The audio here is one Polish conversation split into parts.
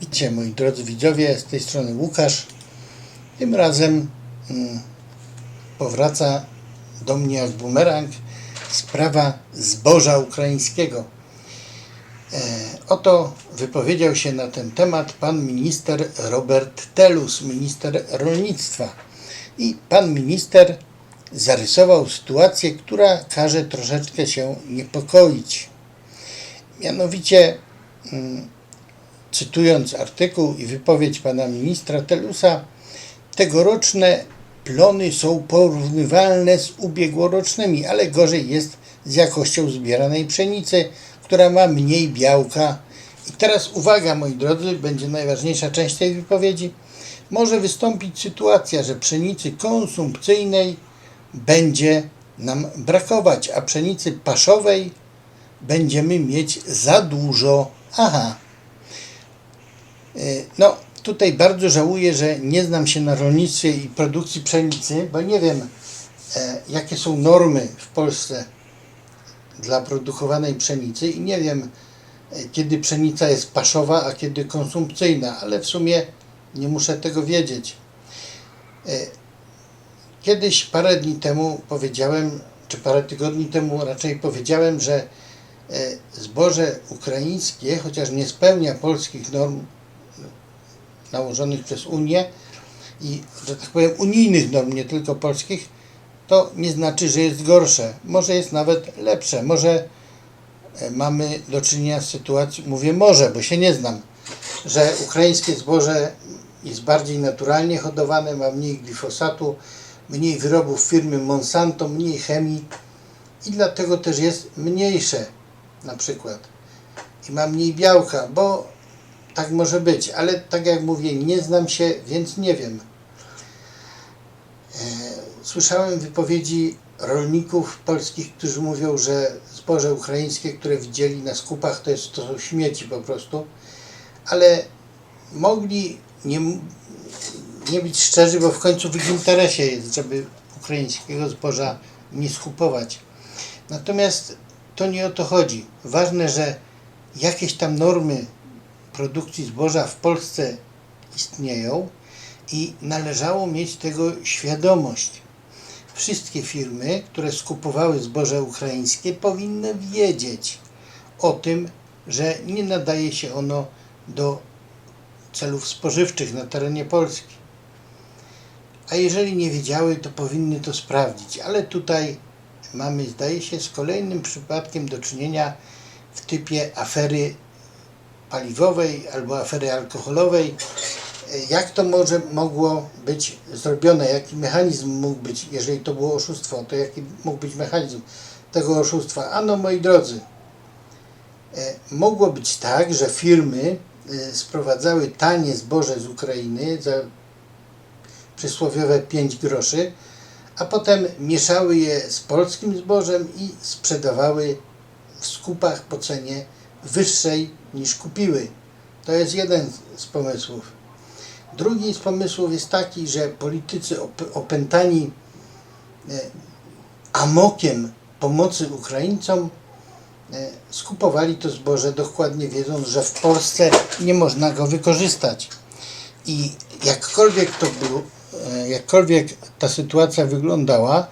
Witajcie moi drodzy widzowie, z tej strony Łukasz. Tym razem mm, powraca do mnie jak bumerang sprawa zboża ukraińskiego. E, oto wypowiedział się na ten temat pan minister Robert Telus, minister rolnictwa. I pan minister zarysował sytuację, która każe troszeczkę się niepokoić. Mianowicie mm, cytując artykuł i wypowiedź pana ministra Telusa, tegoroczne plony są porównywalne z ubiegłorocznymi, ale gorzej jest z jakością zbieranej pszenicy, która ma mniej białka. I teraz uwaga, moi drodzy, będzie najważniejsza część tej wypowiedzi. Może wystąpić sytuacja, że pszenicy konsumpcyjnej będzie nam brakować, a pszenicy paszowej będziemy mieć za dużo. Aha, No, tutaj bardzo żałuję, że nie znam się na rolnictwie i produkcji pszenicy, bo nie wiem, e, jakie są normy w Polsce dla produkowanej pszenicy i nie wiem, e, kiedy pszenica jest paszowa, a kiedy konsumpcyjna, ale w sumie nie muszę tego wiedzieć. E, Kiedyś, parę dni temu powiedziałem, czy parę tygodni temu raczej powiedziałem, że e, zboże ukraińskie, chociaż nie spełnia polskich norm nałożonych przez Unię i, że tak powiem, unijnych norm, nie tylko polskich, to nie znaczy, że jest gorsze. Może jest nawet lepsze. Może e, mamy do czynienia z sytuacją, mówię może, bo się nie znam, że ukraińskie zboże jest bardziej naturalnie hodowane, ma mniej glifosatu, mniej wyrobów firmy Monsanto, mniej chemii i dlatego też jest mniejsze na przykład i ma mniej białka, bo tak może być, ale tak jak mówię, nie znam się, więc nie wiem. E, Słyszałem wypowiedzi rolników polskich, którzy mówią, że zboże ukraińskie, które widzieli na skupach, to, jest, to są śmieci po prostu, ale mogli nie, nie być szczerzy, bo w końcu w ich interesie jest, żeby ukraińskiego zboża nie skupować. Natomiast to nie o to chodzi. Ważne, że jakieś tam normy produkcji zboża w Polsce istnieją i należało mieć tego świadomość. Wszystkie firmy, które skupowały zboże ukraińskie, powinny wiedzieć o tym, że nie nadaje się ono do celów spożywczych na terenie Polski. A jeżeli nie wiedziały, to powinny to sprawdzić. Ale tutaj mamy, zdaje się, z kolejnym przypadkiem do czynienia w typie afery paliwowej albo afery alkoholowej. Jak to może mogło być zrobione? Jaki mechanizm mógł być, jeżeli to było oszustwo, to jaki mógł być mechanizm tego oszustwa? Ano, moi drodzy, e, mogło być tak, że firmy e, sprowadzały tanie zboże z Ukrainy za przysłowiowe 5 groszy, a potem mieszały je z polskim zbożem i sprzedawały w skupach po cenie wyższej niż kupiły. To jest jeden z pomysłów. Drugi z pomysłów jest taki, że politycy op- opętani e, amokiem pomocy Ukraińcom e, skupowali to zboże dokładnie wiedząc, że w Polsce nie można go wykorzystać. I jakkolwiek to było, e, jakkolwiek ta sytuacja wyglądała,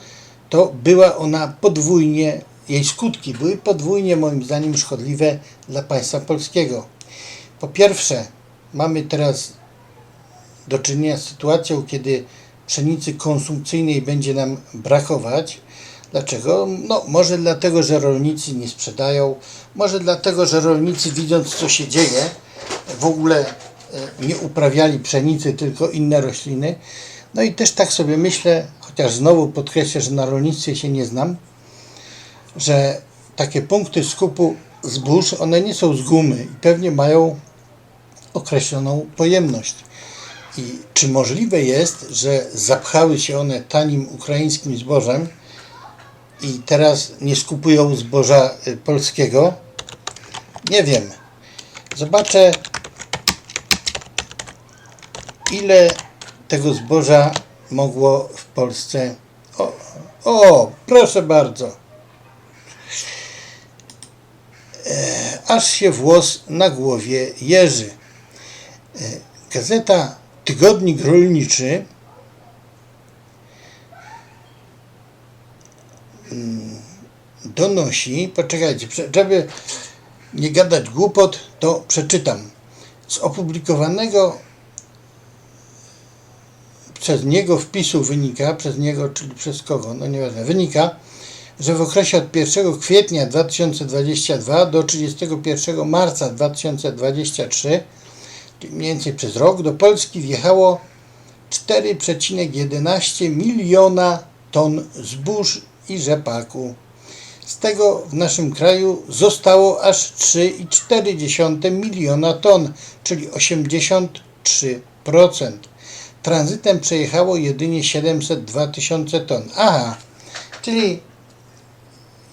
to była ona podwójnie, jej skutki były podwójnie moim zdaniem szkodliwe dla państwa polskiego. Po pierwsze, mamy teraz do czynienia z sytuacją, kiedy pszenicy konsumpcyjnej będzie nam brakować. Dlaczego? No, może dlatego, że rolnicy nie sprzedają, może dlatego, że rolnicy widząc co się dzieje, w ogóle e, nie uprawiali pszenicy, tylko inne rośliny. No i też tak sobie myślę, chociaż znowu podkreślę, że na rolnictwie się nie znam, że takie punkty skupu zbóż, one nie są z gumy i pewnie mają określoną pojemność. I czy możliwe jest, że zapchały się one tanim ukraińskim zbożem i teraz nie skupują zboża y, polskiego? Nie wiem. Zobaczę, ile tego zboża mogło w Polsce. O, o proszę bardzo. E, aż się włos na głowie jeży. Gazeta Tygodnik Rolniczy mm, donosi, poczekajcie, żeby nie gadać głupot, to przeczytam. Z opublikowanego przez niego wpisu wynika, przez niego, czyli przez kogo, no nieważne, wynika, że w okresie od 1 kwietnia 2022 do 31 marca 2023, czyli mniej więcej przez rok, do Polski wjechało 4,11 miliona ton zbóż i rzepaku. Z tego w naszym kraju zostało aż 3,4 miliona ton, czyli 83%. Tranzytem przejechało jedynie 702 tysiące ton. Aha, czyli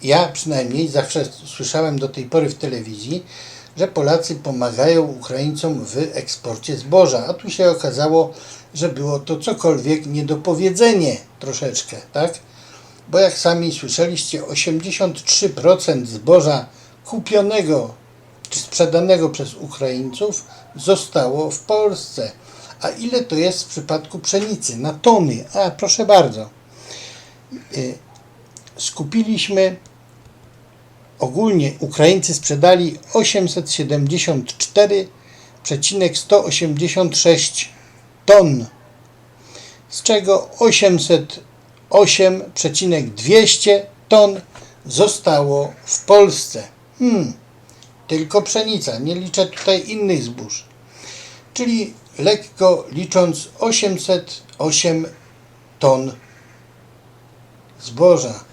ja przynajmniej zawsze słyszałem do tej pory w telewizji, że Polacy pomagają Ukraińcom w eksporcie zboża, a tu się okazało, że było to cokolwiek niedopowiedzenie troszeczkę, tak? Bo jak sami słyszeliście, 83% zboża kupionego czy sprzedanego przez Ukraińców zostało w Polsce. A ile to jest w przypadku pszenicy? Na tony. A proszę bardzo. Y, Skupiliśmy ogólnie Ukraińcy sprzedali 874,186 ton, z czego 808,200 ton zostało w Polsce. Hmm, tylko pszenica, nie liczę tutaj innych zbóż. Czyli lekko licząc 808 ton zboża.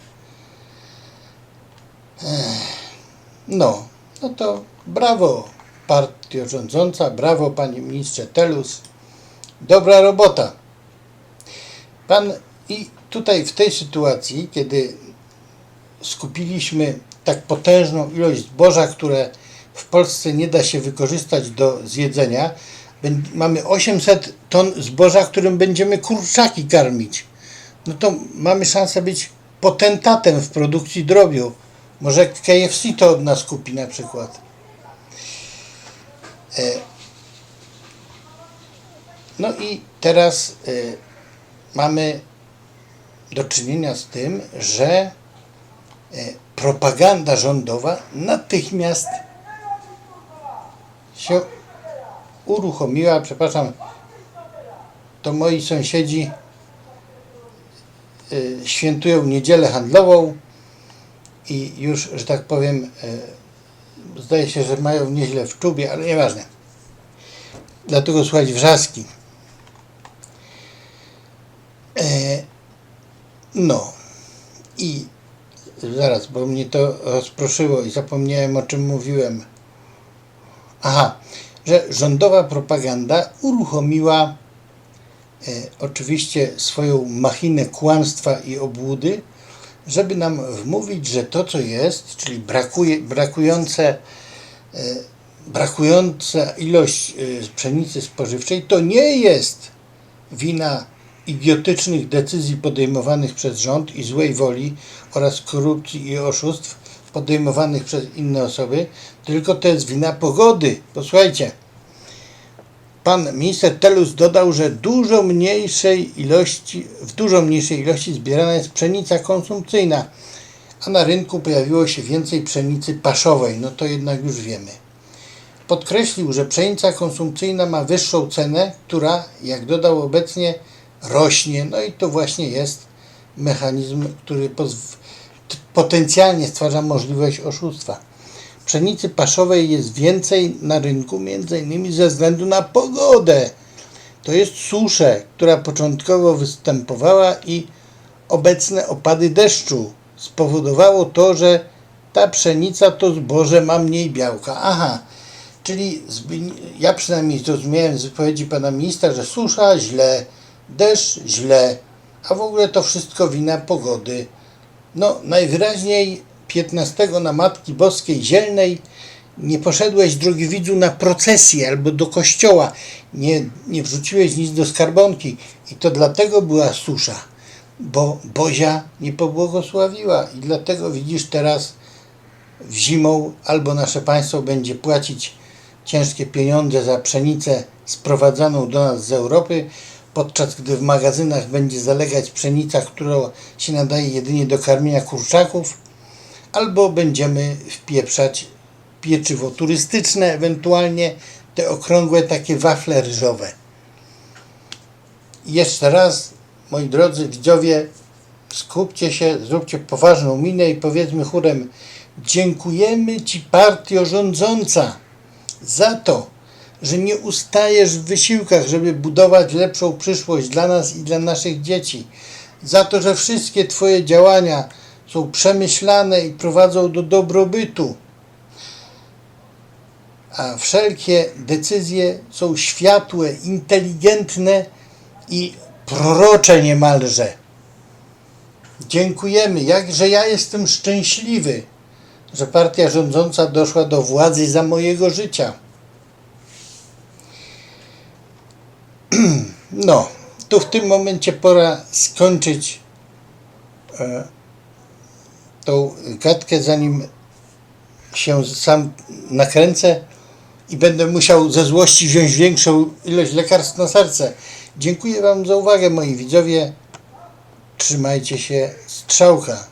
No, no to brawo partio rządząca, brawo panie ministrze Telus. Dobra robota. Pan i tutaj w tej sytuacji, kiedy skupiliśmy tak potężną ilość zboża, które w Polsce nie da się wykorzystać do zjedzenia, mamy 800 ton zboża, którym będziemy kurczaki karmić. No to mamy szansę być potentatem w produkcji drobiu. Może KFC to od nas kupi na przykład. E, No i teraz e, mamy do czynienia z tym, że e, propaganda rządowa natychmiast się uruchomiła. Przepraszam, to moi sąsiedzi świętują niedzielę handlową i już, że tak powiem, y, zdaje się, że mają nieźle w czubie, ale nieważne. Dlatego słuchać wrzaski. E, no i zaraz, bo mnie to rozproszyło i zapomniałem o czym mówiłem. Aha, że rządowa propaganda uruchomiła e, oczywiście swoją machinę kłamstwa i obłudy, żeby nam wmówić, że to co jest, czyli brakuje, brakujące, e, brakująca ilość e, pszenicy spożywczej, to nie jest wina idiotycznych decyzji podejmowanych przez rząd i złej woli oraz korupcji i oszustw podejmowanych przez inne osoby, tylko to jest wina pogody. Posłuchajcie, pan minister Telus dodał, że dużo mniejszej ilości, w dużo mniejszej ilości zbierana jest pszenica konsumpcyjna, a na rynku pojawiło się więcej pszenicy paszowej. No to jednak już wiemy. Podkreślił, że pszenica konsumpcyjna ma wyższą cenę, która, jak dodał obecnie, rośnie. No i to właśnie jest mechanizm, który potencjalnie stwarza możliwość oszustwa. Pszenicy paszowej jest więcej na rynku, innymi ze względu na pogodę. To jest suszę, która początkowo występowała i obecne opady deszczu spowodowało to, że ta pszenica to zboże ma mniej białka. Aha, czyli ja przynajmniej zrozumiałem z wypowiedzi pana ministra, że susza źle, deszcz źle, a w ogóle to wszystko wina pogody. No, najwyraźniej 15 na Matki Boskiej Zielnej nie poszedłeś, drogi widzu, na procesję albo do kościoła. Nie, nie wrzuciłeś nic do skarbonki. I to dlatego była susza, bo Bozia nie pobłogosławiła. I dlatego widzisz teraz w zimą albo nasze państwo będzie płacić ciężkie pieniądze za pszenicę sprowadzaną do nas z Europy, podczas gdy w magazynach będzie zalegać pszenica, która się nadaje jedynie do karmienia kurczaków, albo będziemy wpieprzać pieczywo turystyczne, ewentualnie te okrągłe takie wafle ryżowe. I jeszcze raz, moi drodzy widzowie, skupcie się, zróbcie poważną minę i powiedzmy chórem dziękujemy Ci partio rządząca za to, że nie ustajesz w wysiłkach, żeby budować lepszą przyszłość dla nas i dla naszych dzieci. Za to, że wszystkie Twoje działania są przemyślane i prowadzą do dobrobytu. A wszelkie decyzje są światłe, inteligentne i prorocze niemalże. Dziękujemy, jakże ja jestem szczęśliwy, że partia rządząca doszła do władzy za mojego życia. No, tu w tym momencie pora skończyć e, tą gadkę, zanim się sam nakręcę i będę musiał ze złości wziąć większą ilość lekarstw na serce. Dziękuję Wam za uwagę, moi widzowie. Trzymajcie się strzałka.